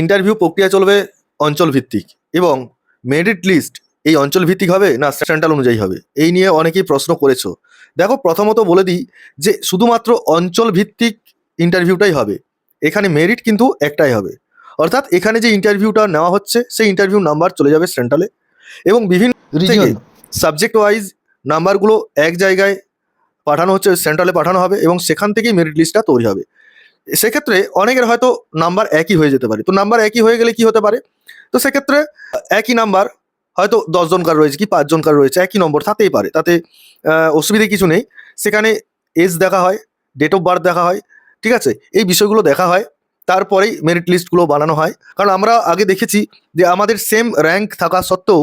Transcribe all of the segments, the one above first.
Interview প্রক্রিয়া চলবে অঞ্চল ভিত্তিক এবং মেরিট লিস্ট এই অঞ্চল ভিত্তিক হবে না সেন্ট্রাল অনুযায়ী হবে? এই নিয়ে অনেকেই প্রশ্ন করেছ। দেখো প্রথমত বলে দিই যে শুধুমাত্র অঞ্চল ভিত্তিক ইন্টারভিউটাই হবে। এখানে মেরিট কিন্তু একটাই হবে। অর্থাৎ এখানে যে ইন্টারভিউটা নেওয়া হচ্ছে সেই ইন্টারভিউ নাম্বার চলে যাবে সেন্ট্রালে এবং বিভিন্ন সাবজেক্ট ওয়াইজ নাম্বারগুলো এক জায়গায় পাঠানো হচ্ছে সেন্ট্রালে পাঠানো হবে এবং সেখান থেকেই মেরিট লিস্টটা তৈরি হবে। সেক্ষেত্রে অনেকের হয়তো নাম্বার একই হয়ে যেতে পারে। তো নাম্বার একই হয়ে গেলে কি হতে পারে? তো সেক্ষেত্রে একই নাম্বার হয়তো দশজনকার রয়েছে কি পাঁচজনকার রয়েছে, একই নম্বর থাকতেই পারে। তাতে অসুবিধে কিছু নেই। সেখানে এজ দেখা হয় ডেট অফ বার্থ দেখা হয়, ঠিক আছে? এই বিষয়গুলো দেখা হয়। তারপরেই মেরিট লিস্টগুলো বানানো হয়। কারণ আমরা আগে দেখেছি যে আমাদের সেম র্যাঙ্ক থাকা সত্ত্বেও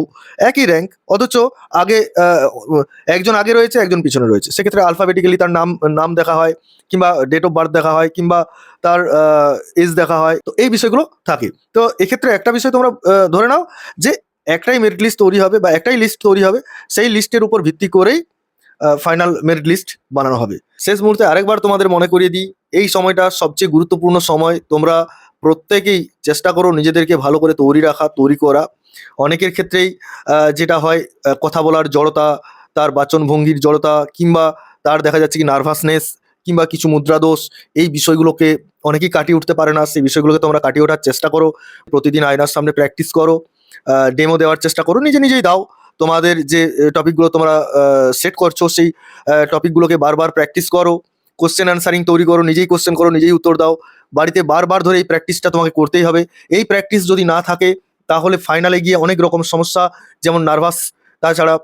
একই র্যাঙ্ক অথচ আগে একজন আগে রয়েছে, একজন পিছনে রয়েছে। সেক্ষেত্রে আলফাবেটিক্যালি তার নাম নাম দেখা হয়, কিংবা ডেট অফ বার্থ দেখা হয়, কিংবা তার এজ দেখা হয়। তো এই বিষয়গুলো থাকে। তো এক্ষেত্রে একটা বিষয় তোমরা ধরে নাও যে একটাই মেরিট লিস্ট তৈরি হবে বা একটাই লিস্ট তৈরি হবে, সেই লিস্টের উপর ভিত্তি করেই ফাইনাল মেরিট লিস্ট বানানো হবে। শেষ মুহূর্তে আরেকবার তোমাদের মনে করিয়ে দিই, এই সময়টা সবচেয়ে গুরুত্বপূর্ণ সময়। তোমরা প্রত্যেকেই চেষ্টা করো নিজেদেরকে ভালো করে তৈরি রাখা, তৈরি করা। অনেকের ক্ষেত্রেই যেটা হয় কথা বলার জড়তা, তার বাচনভঙ্গির জড়তা, কিংবা তার দেখা যাচ্ছে কি নার্ভাসনেস কিংবা কিছু মুদ্রাদোষ এই বিষয়গুলোকে অনেকেই কাটিয়ে উঠতে পারে না। সেই বিষয়গুলোকে তোমরা কাটিয়ে ওঠার চেষ্টা করো। প্রতিদিন আয়নার সামনে প্র্যাকটিস করো। ডেমো দেওয়ার চেষ্টা করো। নিজে নিজেই দাও। তোমাদের যে টপিকগুলো তোমরা সেট করছ, সেই টপিকগুলোকে বারবার প্র্যাকটিস করো কোশ্চেন অ্যান্সারিং তৈরি করো, নিজেই কোশ্চেন করো, নিজেই উত্তর দাও। বাড়িতে বারবার ধরে এই প্র্যাকটিসটা তোমাকে করতেই হবে। এই প্র্যাকটিস যদি না থাকে, তাহলে ফাইনালে গিয়ে অনেক রকম সমস্যা, যেমন নার্ভাস তাছাড়া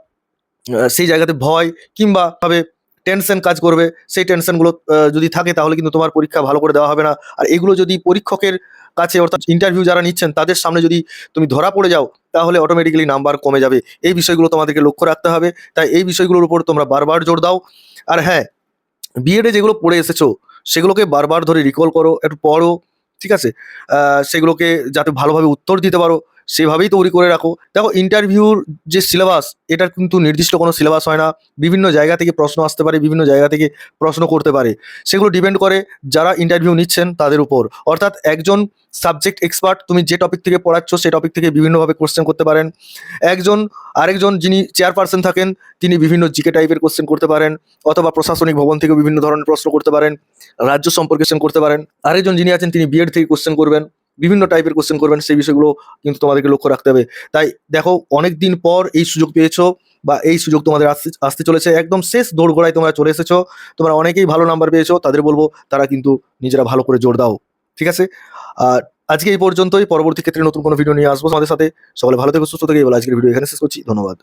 সেই জায়গাতে ভয়, কিংবা ভাবে টেনশন কাজ করবে। সেই টেনশনগুলো যদি থাকে, তাহলে কিন্তু তোমার পরীক্ষা ভালো করে দেওয়া হবে না। আর এগুলো যদি পরীক্ষকের কাছে অর্থাৎ ইন্টারভিউ যারা নিচ্ছেন, তাদের সামনে যদি তুমি ধরা পড়ে যাও, তাহলে অটোমেটিক্যালি নাম্বার কমে যাবে। এই বিষয়গুলো তোমাদেরকে লক্ষ্য রাখতে হবে। তাই এই বিষয়গুলোর উপর তোমরা বারবার জোর দাও। আর হ্যাঁ বিএডে যেগুলো পড়ে এসেছ, সেগুলোকে বারবার ধরে রিকল করো, একটু পড়ো, ঠিক আছে? সেগুলোকে যাতে ভালোভাবে উত্তর দিতে পারো। সেভাবেই তৈরি করে রাখো। দেখো ইন্টারভিউর যে সিলেবাস এটার কিন্তু নির্দিষ্ট কোনো সিলেবাস হয় না। বিভিন্ন জায়গা থেকে প্রশ্ন আসতে পারে, বিভিন্ন জায়গা থেকে প্রশ্ন করতে পারে। সেগুলো ডিপেন্ড করে যারা ইন্টারভিউ নিচ্ছেন তাদের উপর। অর্থাৎ একজন সাবজেক্ট এক্সপার্ট তুমি যে টপিক থেকে পড়াচ্ছ সেই টপিক থেকে বিভিন্নভাবে কোশ্চেন করতে পারেন। একজন, আরেকজন যিনি চেয়ারপারসন থাকেন, তিনি বিভিন্ন জিকে টাইপের কোশ্চেন করতে পারেন, অথবা প্রশাসনিক ভবন থেকে বিভিন্ন ধরনের প্রশ্ন করতে পারেন, রাজ্য সম্পর্কে করতে পারেন। আরেকজন যিনি আছেন, তিনি বিএড থেকে কোশ্চেন করবেন। বিভিন্ন টাইপের কোশ্চেন করবেন, সেই বিষয়গুলো কিন্তু তোমাদেরকে লক্ষ্য রাখতে হবে। তাই দেখো অনেক দিন পর এই সুযোগ পেয়েছ বা এই সুযোগ তোমাদের আসতে আসতে চলেছে। একদম শেষ দৌড়গোড়ায় তোমরা চলে এসেছ। তোমরা অনেকেই ভালো নাম্বার পেয়েছ, তাদের বলব তারা কিন্তু নিজেরা ভালো করে জোর দাও। ঠিক আছে? আর আজকে এই পর্যন্তই। পরবর্তী ক্ষেত্রে নতুন কোনো ভিডিও নিয়ে আসব আমাদের সাথে। সকলে ভালো থেকে, সুস্থ থেকে। বলে আজকের ভিডিও এখানে শেষ করছি। ধন্যবাদ।